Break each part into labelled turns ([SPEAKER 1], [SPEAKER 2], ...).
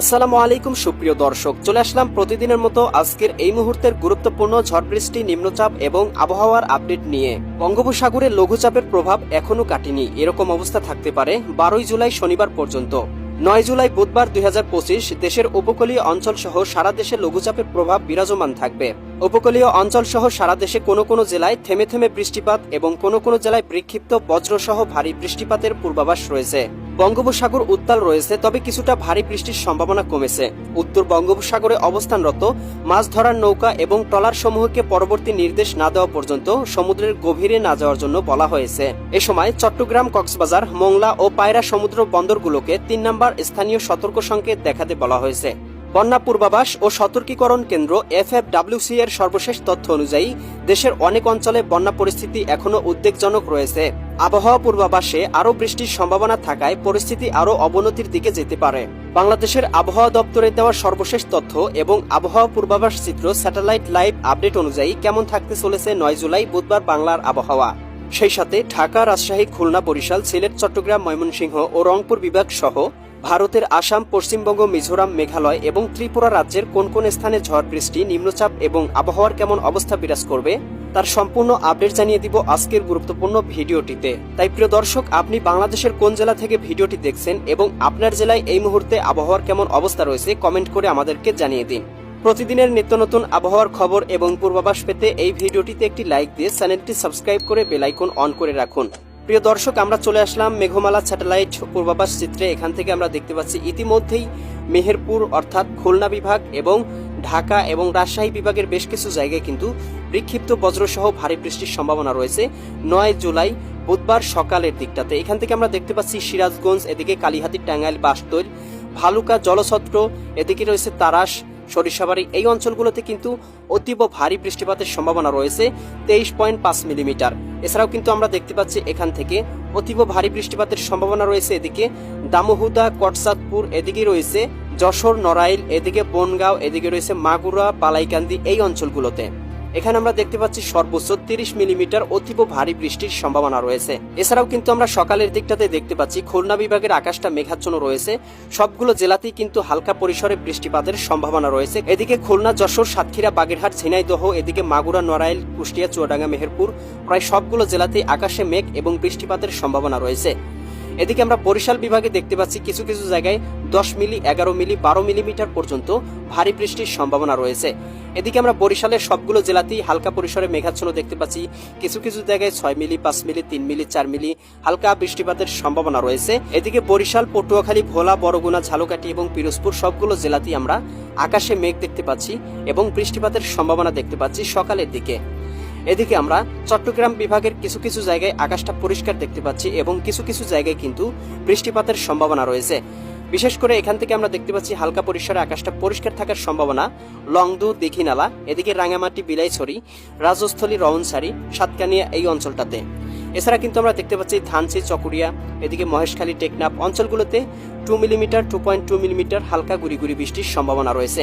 [SPEAKER 1] আসসালামু আলাইকুম, সুপ্রিয় দর্শক। চলে আসলাম প্রতিদিনের মতো আজকের এই মুহূর্তের গুরুত্বপূর্ণ ঝড় বৃষ্টি, নিম্নচাপ এবং আবহাওয়ার আপডেট নিয়ে। বঙ্গোপসাগরে লঘুচাপের প্রভাব এখনও কাটেনি। এরকম অবস্থা থাকতে পারে বারোই জুলাই শনিবার পর্যন্ত। নয় জুলাই বুধবার দুই হাজার পঁচিশ দেশের উপকূলীয় অঞ্চল সহ সারা দেশে লঘুচাপের প্রভাব বিরাজমান থাকবে। উপকূলীয় অঞ্চল সহ সারা দেশে কোনো কোনো জেলায় থেমে থেমে বৃষ্টিপাত এবং কোনো কোনো জেলায় বিক্ষিপ্ত বজ্রসহ ভারী বৃষ্টিপাতের পূর্বাভাস রয়েছে। বঙ্গোপসাগর উত্তাল রয়েছে, তবে কিছুটা ভারী বৃষ্টির সম্ভাবনা কমেছে। উত্তর বঙ্গোপসাগরে অবস্থানরত, মাছ ধরার নৌকা এবং ট্রলার সমূহকে পরবর্তী নির্দেশ না দেওয়া পর্যন্ত সমুদ্রের গভীরে না যাওয়ার জন্য বলা হয়েছে। এ সময় চট্টগ্রাম, কক্সবাজার, মোংলা ও পায়রা সমুদ্র বন্দরগুলোকে তিন নম্বর স্থানীয় সতর্ক সংকেত দেখাতে বলা হয়েছে। বন্যা পূর্বাভাস ও সতর্কীকরণ কেন্দ্র এফএফডাব্লিউসি এর সর্বশেষ তথ্য অনুযায়ী, দেশের অনেক অঞ্চলে বন্যা পরিস্থিতি এখনও উদ্বেগজনক রয়েছে। আবহাওয়া পূর্বাভাসে আরও বৃষ্টির সম্ভাবনা থাকায় পরিস্থিতি আরও অবনতির দিকে যেতে পারে। বাংলাদেশের আবহাওয়া দপ্তরের দেওয়া সর্বশেষ তথ্য এবং আবহাওয়া পূর্বাভাস চিত্র স্যাটেলাইট লাইভ আপডেট অনুযায়ী কেমন থাকতে চলেছে নয় জুলাই, বুধবার বাংলার আবহাওয়া। সেই সাথে ঢাকা, রাজশাহী, খুলনা, বরিশাল, সিলেট, চট্টগ্রাম, ময়মনসিংহ ও রংপুর বিভাগ সহ ভারতের আসাম, পশ্চিমবঙ্গ, মিজোরাম, মেঘালয় এবং ত্রিপুরা রাজ্যের কোন কোন স্থানে ঝড়, বৃষ্টি, নিম্নচাপ এবং আবহাওয়ার কেমন অবস্থা বিরাজ করবে, তার সম্পূর্ণ আপডেট জানিয়ে দিব আজকের গুরুত্বপূর্ণ ভিডিওটিতে। তাই প্রিয় দর্শক, আপনি বাংলাদেশের কোন জেলা থেকে ভিডিওটি দেখছেন এবং আপনার জেলায় এই মুহূর্তে আবহাওয়ার কেমন অবস্থা রয়েছে কমেন্ট করে আমাদেরকে জানিয়ে দিন। প্রতিদিনের নিত্য নতুন আবহাওয়ার খবর এবং পূর্বাভাস পেতে এই ভিডিওটিতে একটি লাইক দিয়ে চ্যানেলটি সাবস্ক্রাইব করে বেলাইকন অন করে রাখুন। প্রিয় দর্শক, আমরা চলে আসলাম মেঘমালা স্যাটেলাইট পূর্বাভাস চিত্রে। এখান থেকে আমরা দেখতে পাচ্ছি ইতিমধ্যেই মেহেরপুর অর্থাৎ খুলনা বিভাগ এবং ঢাকা এবং রাজশাহী বিভাগের বেশ কিছু জায়গায় কিন্তু বিক্ষিপ্ত বজ্রসহ ভারী বৃষ্টির সম্ভাবনা রয়েছে নয় জুলাই বুধবার সকালের দিকটাতে। এখান থেকে আমরা দেখতে পাচ্ছি সিরাজগঞ্জ, এদিকে কালীহাতি টাঙ্গাইল বাসতৈল ভালুকা জলছত্র, এদিকে রয়েছে তারাস সরিষাবাড়ি এই অঞ্চলগুলোতে কিন্তু অতীব ভারী বৃষ্টিপাতের সম্ভাবনা রয়েছে, তেইশ পয়েন্ট পাঁচ মিলিমিটার। এছাড়াও কিন্তু আমরা দেখতে পাচ্ছি এখান থেকে অতীব ভারী বৃষ্টিপাতের সম্ভাবনা রয়েছে এদিকে। দামোহুদা, কটসাদপুর এদিকে রয়েছে, যশোর, নড়াইল এদিকে, বনগাঁও এদিকে রয়েছে, মাগুরা, পালাইকান্দি এই অঞ্চলগুলোতে। এখানে আমরা দেখতে পাচ্ছি সর্বোচ্চ তিরিশ মিলিমিটার অতীব ভারী বৃষ্টির সম্ভাবনা রয়েছে। এছাড়াও কিন্তু আমরা সকালের দিকটাতে দেখতে পাচ্ছি খুলনা বিভাগের আকাশটা মেঘাচ্ছন্ন রয়েছে। সবগুলো জেলাতেই কিন্তু হালকা পরিসরে বৃষ্টিপাতের সম্ভাবনা রয়েছে। এদিকে খুলনা, যশোর, সাতক্ষীরা, বাগেরহাট, ঝিনাইদহ, এদিকে মাগুরা, নড়াইল, কুষ্টিয়া, চুয়াডাঙ্গা, মেহেরপুর, প্রায় সবগুলো জেলাতেই আকাশে মেঘ এবং বৃষ্টিপাতের সম্ভাবনা রয়েছে। এদিকে আমরা বরিশাল বিভাগে দেখতে পাচ্ছি কিছু কিছু জায়গায় দশ মিলি, এগারো মিলি, বারো মিলিমিটার পর্যন্ত ভারী বৃষ্টির সম্ভাবনা রয়েছে। এদিকে আমরা বরিশালের সবগুলো জেলাতেই হালকা পরিসরে মেঘাচ্ছন্ন দেখতে পাচ্ছি। কিছু কিছু জায়গায় ছয় মিলি, পাঁচ মিলি, তিন মিলি, চার মিলি হালকা বৃষ্টিপাতের সম্ভাবনা রয়েছে। এদিকে বরিশাল, পটুয়াখালী, ভোলা, বরগুনা, ঝালকাঠি এবং পিরোজপুর সবগুলো জেলাতেই আমরা আকাশে মেঘ দেখতে পাচ্ছি এবং বৃষ্টিপাতের সম্ভাবনা দেখতে পাচ্ছি সকালের দিকে। এদিকে আমরা চট্টগ্রাম বিভাগের কিছু কিছু জায়গায় আকাশটা পরিষ্কার দেখতে পাচ্ছি এবং কিছু কিছু জায়গায় কিন্তু বৃষ্টিপাতের সম্ভাবনা রয়েছে। বিশেষ করে এখান থেকে আমরা দেখতে পাচ্ছি হালকা পরিসরে আকাশটা পরিষ্কার থাকার সম্ভাবনা। লংদু, দিঘিনালা, এদিকে রাঙামাটি, বিলাইছড়ি, রাজস্থলী, রওনসারি, সাতকানিয়া এই অঞ্চলটাতে। এছাড়া কিন্তু আমরা দেখতে পাচ্ছি ধানসি চকুরিয়া এদিকে মহেশখালী টেকনাপ অঞ্চলগুলোতে two millimetre, two point two millimetre হালকা গুড়ি গুড়ি বৃষ্টির সম্ভাবনা রয়েছে।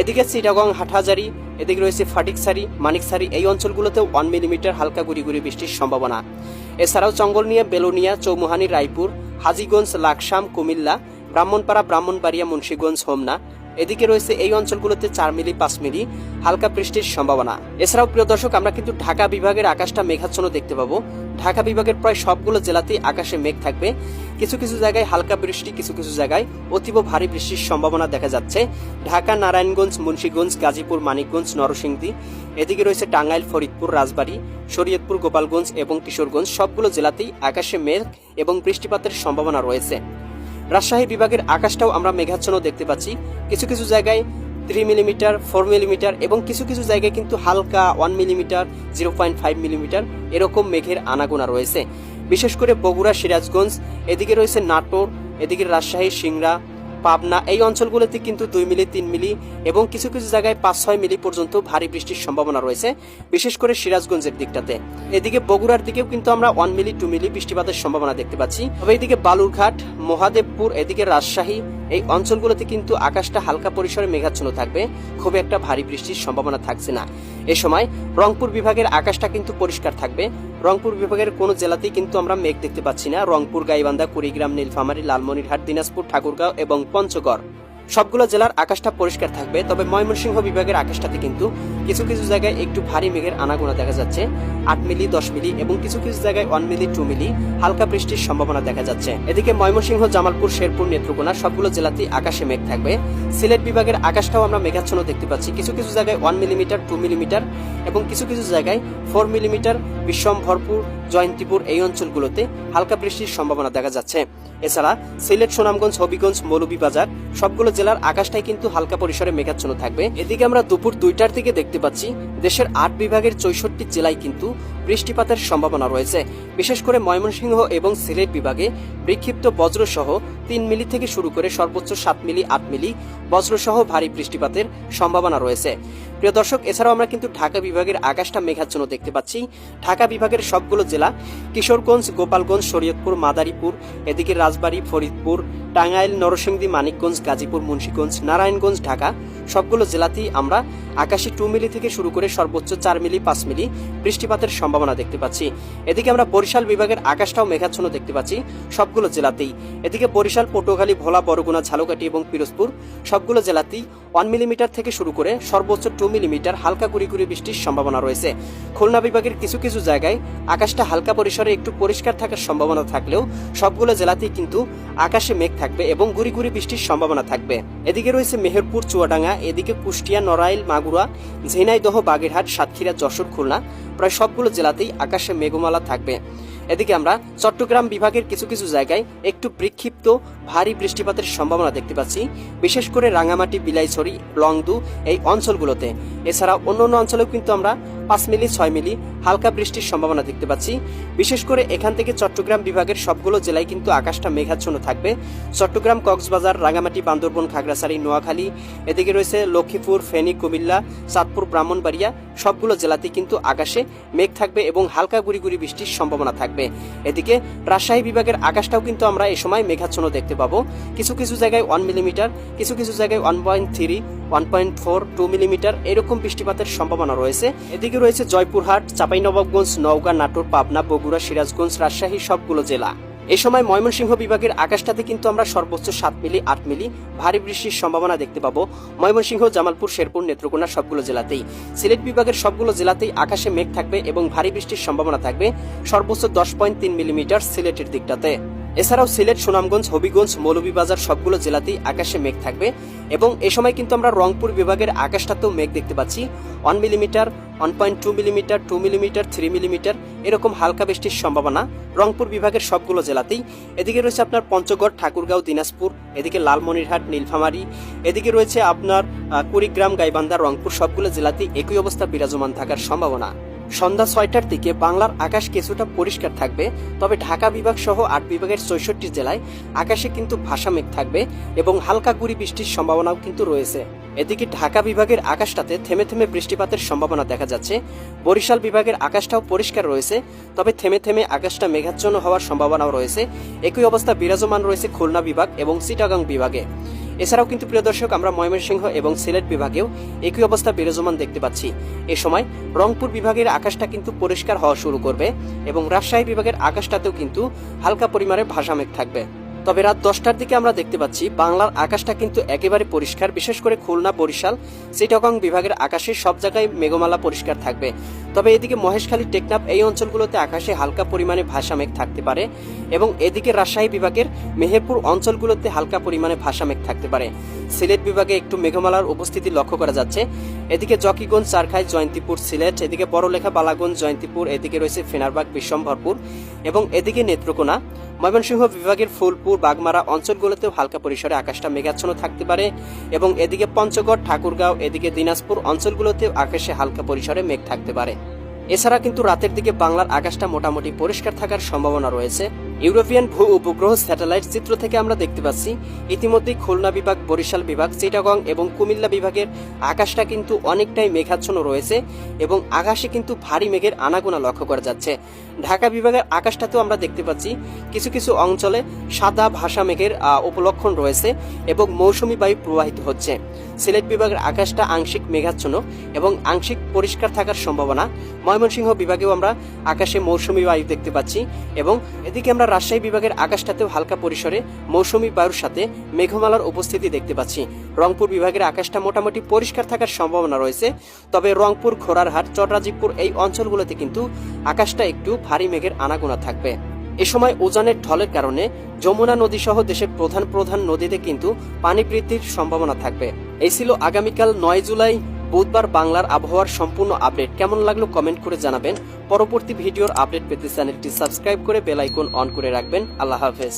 [SPEAKER 1] এদিকে চিটাগং, হাটহাজারি এদিকে রয়েছে ফাটিকসারি মানিকসারি এই অঞ্চলগুলোতেও ওয়ান মিলিমিটার হালকা গুড়ি গুড়ি বৃষ্টির সম্ভাবনা। এছাড়াও চঙ্গলনিয়া বেলোনিয়া, চৌমুহানি, রায়পুর, হাজিগঞ্জ, লাকসাম, কুমিল্লা, ব্রাহ্মণপাড়া, ব্রাহ্মণবাড়িয়া, মুন্সীগঞ্জ, হোমনা এদিকে রয়েছে এই অঞ্চলগুলোতে চার মিলি, পাঁচ মিলি হালকা বৃষ্টির সম্ভাবনা। এছাড়াও, প্রিয় দর্শক, আমরা কিন্তু ঢাকা বিভাগের আকাশটা মেঘাচ্ছন্ন দেখতে পাবো। ঢাকা বিভাগের প্রায় সবগুলো জেলাতেই আকাশে মেঘ থাকবে। কিছু কিছু জায়গায় হালকা বৃষ্টি, কিছু কিছু জায়গায় অতীব ভারী বৃষ্টির সম্ভাবনা দেখা যাচ্ছে। ঢাকা, নারায়ণগঞ্জ, মুন্সীগঞ্জ, গাজীপুর, মানিকগঞ্জ, নরসিংদী, এদিকে রয়েছে টাঙ্গাইল, ফরিদপুর, রাজবাড়ী, শরীয়তপুর, গোপালগঞ্জ এবং কিশোরগঞ্জ। সবগুলো জেলাতেই আকাশে মেঘ এবং বৃষ্টিপাতের সম্ভাবনা রয়েছে। রাজশাহী বিভাগের আকাশটাও আমরা মেঘাচ্ছন্ন দেখতে পাচ্ছি। কিছু কিছু জায়গায় থ্রি মিলিমিটার ফোর মিলিমিটার এবং কিছু কিছু জায়গায় কিন্তু হালকা one millimetre zero point five millimetre এরকম মেঘের আনাগোনা রয়েছে। বিশেষ করে বগুড়া সিরাজগঞ্জ, এদিকে রয়েছে নাটোর, এদিকে রাজশাহী, সিংড়া পাবনা, এই অঞ্চলগুলোতে কিন্তু দুই মিলি, তিন মিলি এবং কিছু কিছু জায়গায় পাঁচ, ছয় মিলি পর্যন্ত ভারী বৃষ্টির সম্ভাবনা রয়েছে, বিশেষ করে সিরাজগঞ্জের দিকটাতে। এদিকে বগুড়ার দিকেও কিন্তু আমরা ওয়ান মিলি টু মিলি বৃষ্টিপাতের সম্ভাবনা দেখতে পাচ্ছি। তবে এদিকে বালুরঘাট, মহাদেবপুর, এদিকে রাজশাহী এই অঞ্চলগুলোতে কিন্তু আকাশটা হালকা পরিসরে মেঘাচ্ছন্ন থাকবে। খুব একটা ভারী বৃষ্টির সম্ভাবনা থাকছে না। এ সময় রংপুর বিভাগের আকাশটা কিন্তু পরিষ্কার থাকবে। রংপুর বিভাগের কোনো জেলাতেই কিন্তু আমরা মেঘ দেখতে পাচ্ছি না। রংপুর, গাইবান্ধা, কুড়িগ্রাম, নীলফামারী, লালমনিরহাট, দিনাজপুর, ঠাকুরগাঁও এবং পঞ্চগড়। সবগুলো জেলার আকাশটা পরিষ্কার থাকবে, তবে ময়মনসিংহ বিভাগের আকাশটাতে কিন্তু কিছু কিছু জায়গায় একটু ভারী মেঘের আনাগোনা দেখা যাচ্ছে। আট মিলি, দশ মিলি এবং কিছু কিছু জায়গায় ওয়ান মিলি, টু মিলি হালকা বৃষ্টির সম্ভাবনা দেখা যাচ্ছে। এদিকে ময়মনসিংহ, জামালপুর, শেরপুর, নেত্রকোনা সবগুলো জেলাতেই আকাশে মেঘ থাকবে। সিলেট বিভাগের আকাশটাও আমরা মেঘাচ্ছন্ন দেখতে পাচ্ছি। কিছু কিছু জায়গায় ওয়ান মিলিমিটার, টু মিলিমিটার এবং কিছু কিছু জায়গায় ফোর মিলিমিটার। বিশ্বম ভরপুর, জয়ন্তীপুর এই অঞ্চলগুলোতে হালকা বৃষ্টির সম্ভাবনা দেখা যাচ্ছে। এছাড়া সিলেট, সুনামগঞ্জ, হবিগঞ্জ মৌলভীবাজার সবগুলো জেলার আকাশটাই কিন্তু হালকা পরিসরে মেঘাচ্ছন্ন থাকবে। এদিকে আমরা দুপুর দুইটার দিকে দেখতে পাচ্ছি, দেশের আট বিভাগের চৌষট্টি জেলায় কিন্তু বৃষ্টিপাতের সম্ভাবনা রয়েছে। বিশেষ করে ময়মনসিংহ এবং সিলেট বিভাগে বিক্ষিপ্ত বজ্রসহ তিন মিলি থেকে শুরু করে সর্বোচ্চ সাত মিলি, আট মিলি বজ্রসহ ভারী বৃষ্টিপাতের সম্ভাবনা রয়েছে। প্রিয় দর্শক, এছাড়াও আমরা কিন্তু ঢাকা বিভাগের আকাশটা মেঘাচ্ছন্ন দেখতে পাচ্ছি। ঢাকা বিভাগের সবগুলো জেলা, কিশোরগঞ্জ, গোপালগঞ্জ, শরীয়তপুর, মাদারীপুর, এদিকে রাজবাড়ী, ফরিদপুর, টাঙ্গাইল, নরসিংদী, মানিকগঞ্জ, গাজীপুর, মুন্সীগঞ্জ, নারায়ণগঞ্জ, ঢাকা। সবগুলো জেলাতেই আমরা আকাশে টু মিলি থেকে শুরু করে সর্বোচ্চ চার মিলি, পাঁচ মিলি বৃষ্টিপাতের সম্ভাবনা দেখতে পাচ্ছি। এদিকে আমরা বরিশাল বিভাগের আকাশটাও মেঘাচ্ছন্ন দেখতে পাচ্ছি সবগুলো জেলাতেই। এদিকে বরিশাল, পটুয়াখালী, ভোলা, বরগুনা, ঝালকাঠি এবং পিরোজপুর সবগুলো জেলাতেই ওয়ান মিলিমিটার থেকে শুরু করে সর্বোচ্চ টু মিলিমিটার হালকা কুড়ি বৃষ্টির সম্ভাবনা রয়েছে। খুলনা বিভাগের কিছু কিছু জায়গায় আকাশটা হালকা পরিসরে একটু পরিষ্কার থাকার সম্ভাবনা থাকলেও সবগুলো জেলাতেই কিন্তু আকাশে মেঘ থাকবে এবং গুড়ি গুড়ি বৃষ্টির সম্ভাবনা থাকবে। এদিকে রয়েছে মেহেরপুর, চুয়াডাঙ্গা এদিকে কুষ্টিয়া, নড়াইল, মাগুরা, ঝিনাইদহ, বাগেরহাট, সাতক্ষীরা, যশোর, খুলনা প্রায় সবগুলো জেলাতেই আকাশে মেঘমালা থাকবে। এদিকে আমরা চট্টগ্রাম বিভাগের কিছু কিছু জায়গায় একটু বিক্ষিপ্ত ভারী বৃষ্টিপাতের সম্ভাবনা দেখতে পাচ্ছি। বিশেষ করে রাঙামাটি, বিলাইছড়ি, লংদু এই অঞ্চলগুলোতে। এছাড়া অন্য অন্য অঞ্চলেও কিন্তু আমরা পাঁচ মিলি, ছয় মিলি, হালকা বৃষ্টির সম্ভাবনা দেখতে পাচ্ছি। বিশেষ করে এখান থেকে চট্টগ্রাম বিভাগের সবগুলো জেলায় কিন্তু আকাশটা মেঘাচ্ছন্ন থাকবে। চট্টগ্রাম, কক্সবাজার রাঙামাটি বান্দরবন, খাগড়াছড়ি, নোয়াখালী, এদিকে রয়েছে লক্ষ্মীপুর, ফেনী, কুমিল্লা, চাঁদপুর, ব্রাহ্মণবাড়িয়া, সবগুলো জেলাতেই কিন্তু আকাশে মেঘ থাকবে এবং হালকা গুড়ি গুড়ি বৃষ্টির সম্ভাবনা থাকবে। এদিকে রাজশাহী বিভাগের আকাশটাও কিন্তু আমরা এই সময় মেঘাচ্ছন্ন দেখতে পাবো। কিছু কিছু জায়গায় ওয়ান মিলিমিটার, কিছু কিছু জায়গায় one point three, one point four, two millimetre, এরকম বৃষ্টিপাতের সম্ভাবনা রয়েছে। এদিকে রয়েছে জয়পুরহাট, চাঁপাইনবাবগঞ্জ, নওগাঁ, নাটোর, পাবনা, বগুড়া, সিরাজগঞ্জ, রাজশাহী সবগুলো জেলা। এই সময় ময়মনসিংহ বিভাগের আকাশটাতে কিন্তু আমরা সর্বোচ্চ সাত মিলি, আট মিলি ভারী বৃষ্টির সম্ভাবনা দেখতে পাবো। ময়মনসিংহ, জামালপুর, শেরপুর, নেত্রকোনা সবগুলো জেলাতেই। সিলেট বিভাগের সবগুলো জেলাতেই আকাশে মেঘ থাকবে এবং ভারী বৃষ্টির সম্ভাবনা থাকবে সর্বোচ্চ দশ পয়েন্ট তিন মিলিমিটার সিলেটের দিকটাতে। এছাড়াও সিলেট, সুনামগঞ্জ, হবিগঞ্জ, মৌলভীবাজার সবগুলো জেলাতেই আকাশে মেঘ থাকবে এবং এ সময় কিন্তু আমরা রংপুর বিভাগের আকাশটাতেও মেঘ দেখতে পাচ্ছি। One millimetre, one point two millimetre two millimetre, three millimetre এরকম হালকা বৃষ্টির সম্ভাবনা রংপুর বিভাগের সবগুলো জেলাতেই। এদিকে রয়েছে আপনার পঞ্চগড়, ঠাকুরগাঁও, দিনাজপুর, এদিকে লালমনিরহাট, নীলফামারী, এদিকে রয়েছে আপনার কুড়িগ্রাম, গাইবান্ধা, রংপুর সবগুলো জেলাতেই একই অবস্থা বিরাজমান থাকার সম্ভাবনা। সন্ধ্যা ছয়টার দিকে বাংলার আকাশ কিছুটা পরিষ্কার থাকবে, তবে ঢাকা বিভাগ সহ আট বিভাগের চৌষট্টি জেলায় আকাশে কিন্তু ভাষা মেঘ থাকবে এবং হালকা গুড়ি বৃষ্টির সম্ভাবনাও কিন্তু রয়েছে। এদিকে ঢাকা বিভাগের আকাশটাতে থেমে থেমে বৃষ্টিপাতের সম্ভাবনা দেখা যাচ্ছে। বরিশাল বিভাগের আকাশটাও পরিষ্কার রয়েছে, তবে থেমে থেমে আকাশটা মেঘাচ্ছন্ন হওয়ার সম্ভাবনাও রয়েছে। একই অবস্থা বিরাজমান রয়েছে খুলনা বিভাগ এবং চিটাগাং বিভাগে। এছাড়াও কিন্তু প্রিয় দর্শক, আমরা ময়মনসিংহ এবং সিলেট বিভাগেও একই অবস্থা বিরাজমান দেখতে পাচ্ছি। এ সময় রংপুর বিভাগের আকাশটা কিন্তু পরিষ্কার হওয়া শুরু করবে এবং রাজশাহী বিভাগের আকাশটাতেও কিন্তু হালকা পরিমাণে ভাষা মেঘ থাকবে। তবে রাত দশটার দিকে আমরা দেখতে পাচ্ছি বাংলার আকাশটা কিন্তু একেবারে পরিষ্কার, বিশেষ করে খুলনা, বরিশাল, চিটাগং বিভাগের আকাশে সব জায়গায় মেঘমালা পরিষ্কার থাকবে। তবে এদিকে মহেশখালী, টেকনাফ এই অঞ্চলগুলোতে আকাশে হালকা পরিমাণে ভাষা মেঘ থাকতে পারে এবং এদিকে রাজশাহী বিভাগের মেহেরপুর অঞ্চলগুলোতে হালকা পরিমাণে ভাষা মেঘ থাকতে পারে। সিলেট বিভাগে একটু মেঘমালার উপস্থিতি লক্ষ্য করা যাচ্ছে। এদিকে জকিগঞ্জ, চারখাই, জয়ন্তীপুর, সিলেট, এদিকে বড়লেখা, বালাগঞ্জ, জয়ন্তীপুর, এদিকে রয়েছে ফেনারবাগ, বিশ্বম্ভরপুর এবং এদিকে নেত্রকোনা। ময়মনসিংহ বিভাগের ফুলপুর, বাগমারা অঞ্চলগুলোতেও হালকা পরিসরে আকাশটা মেঘাচ্ছন্ন থাকতে পারে এবং এদিকে পঞ্চগড়, ঠাকুরগাঁও, এদিকে দিনাজপুর অঞ্চলগুলোতেও আকাশে হালকা পরিসরে মেঘ থাকতে পারে। এছাড়া কিন্তু রাতের দিকে বাংলার আকাশটা মোটামুটি পরিষ্কার থাকার সম্ভাবনা রয়েছে। ইউরোপিয়ান ভূ উপগ্রহ স্যাটেলাইট চিত্র থেকে আমরা দেখতে পাচ্ছি। ইতিমধ্যেই খুলনা বিভাগ, বরিশাল বিভাগ, চিটাগং এবং কুমিল্লা বিভাগের আকাশটা কিন্তু অনেকটাই মেঘাচ্ছন্ন রয়েছে এবং আকাশে কিন্তু ভারী মেঘের আনাগোনা লক্ষ্য করা যাচ্ছে। ঢাকা বিভাগের আকাশটাতেও আমরা দেখতে পাচ্ছি কিছু কিছু অঞ্চলে সাদা ভাষা মেঘের উপলক্ষণ রয়েছে এবং মৌসুমী বায়ু প্রবাহিত হচ্ছে। সিলেট বিভাগের আকাশটা আংশিক মেঘাচ্ছন্ন এবং আংশিক পরিষ্কার থাকার সম্ভাবনা। ময়মনসিংহ বিভাগেও আমরা আকাশে মৌসুমী বায়ু দেখতে পাচ্ছি এবং এদিকে আমরা এবার রাজশাহী বিভাগের আকাশটাতেও হালকা পরিসরে মৌসুমী বায়ুর সাথে মেঘমালার উপস্থিতি দেখতে পাচ্ছি। রংপুর বিভাগের আকাশটা মোটামুটি পরিষ্কার থাকার সম্ভাবনা রয়েছে। তবে রংপুর, ঘোড়ারহাট চটরাজিবপুর এই অঞ্চলগুলোতে কিন্তু আকাশটা একটু ভারী মেঘের আনাগোনা থাকবে। এ সময় উজানের ঢলের কারণে যমুনা নদী সহ দেশের প্রধান প্রধান নদীতে কিন্তু পানি বৃদ্ধির সম্ভাবনা থাকবে। এই ছিল আগামীকাল নয় জুলাই বুধবার বাংলার আবহাওয়ার সম্পূর্ণ আপডেট কেমন লাগল কমেন্ট করে জানাবেন। পরবর্তী ভিডিওর আপডেট পেতে চ্যানেলটি সাবস্ক্রাইব করে বেল আইকন অন করে রাখবেন। আল্লাহ হাফেজ।